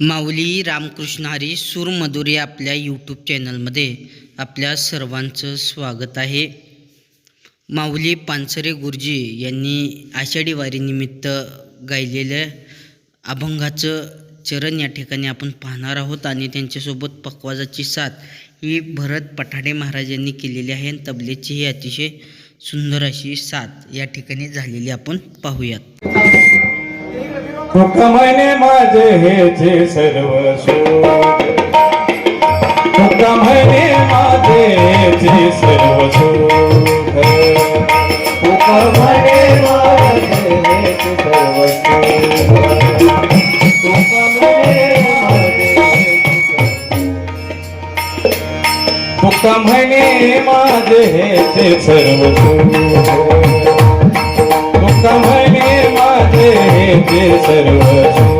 माऊली रामकृष्ण हरी सूरमधुर आपल्या यूट्यूब चॅनलमध्ये आपल्या सर्वांचं स्वागत आहे. माऊली पानसरे गुरुजी यांनी आषाढी वारीनिमित्त गायलेल्या अभंगाचं चरण या ठिकाणी आपण पाहणार आहोत आणि त्यांच्यासोबत पकवाजाची साथ ही भरत पठाडे महाराजांनी केलेली आहे. आणि तबलेची ही अतिशय सुंदर अशी साथ या ठिकाणी झालेली आपण पाहूयात. तुक म्हणे माझे हेचे सर्व सुख. तुक म्हणे माझे हेचे सर्व सुख. तुक म्हणे माझे हेचे सर्व सुख तुक म्हणे तुक म्हणे माझे हेचे सर्व सुख. तुक म्हणे माझे ते सर्व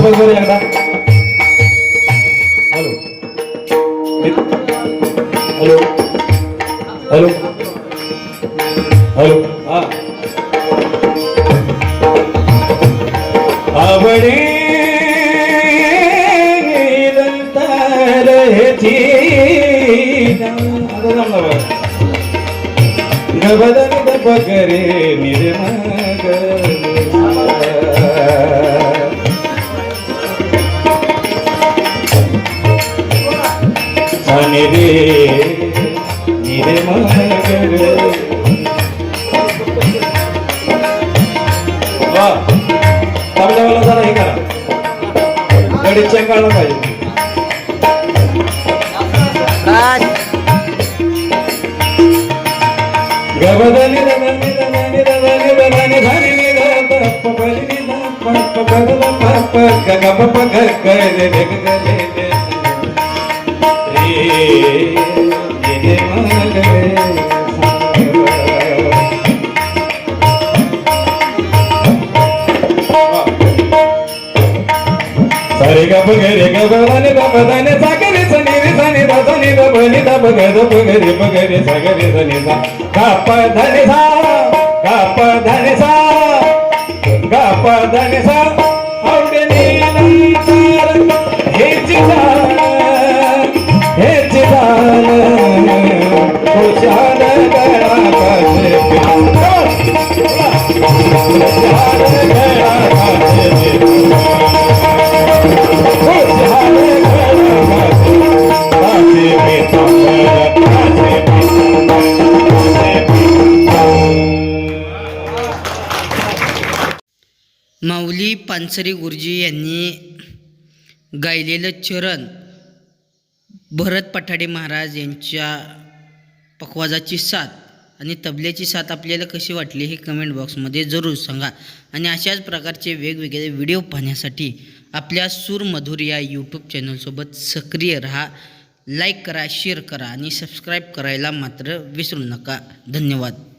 माझं बघ एकदा. हॅलो. हॅलो. हॅलो. हॅलो. हा. आवडी दंतर हेची आता जमलं जरा हे करा गडीत चेक काढलं पाहिजे गबदनी दबदली दबदली दबदली दबदली धनी नि द प प रि नि द प प ग సరి గప గరి గపని దపదని సగరి సని సని దసని దపని దప గద పగరి పగరి సగరి సని స గప ధని సా గప ధని సా గప ధని సా पानसरे गुरुजी यांनी गायलेलं चरण भरत पठाडे महाराज यांच्या पखवाजाची साथ आणि तबल्याची साथ आपल्याला कशी वाटली हे कमेंट बॉक्समध्ये जरूर सांगा. आणि अशाच प्रकारचे वेगवेगळे व्हिडिओ पाहण्यासाठी आपल्या सूरमधुर या यूट्यूब चॅनलसोबत सक्रिय राहा लाईक करा शेअर करा आणि सबस्क्राईब करायला मात्र विसरू नका. धन्यवाद.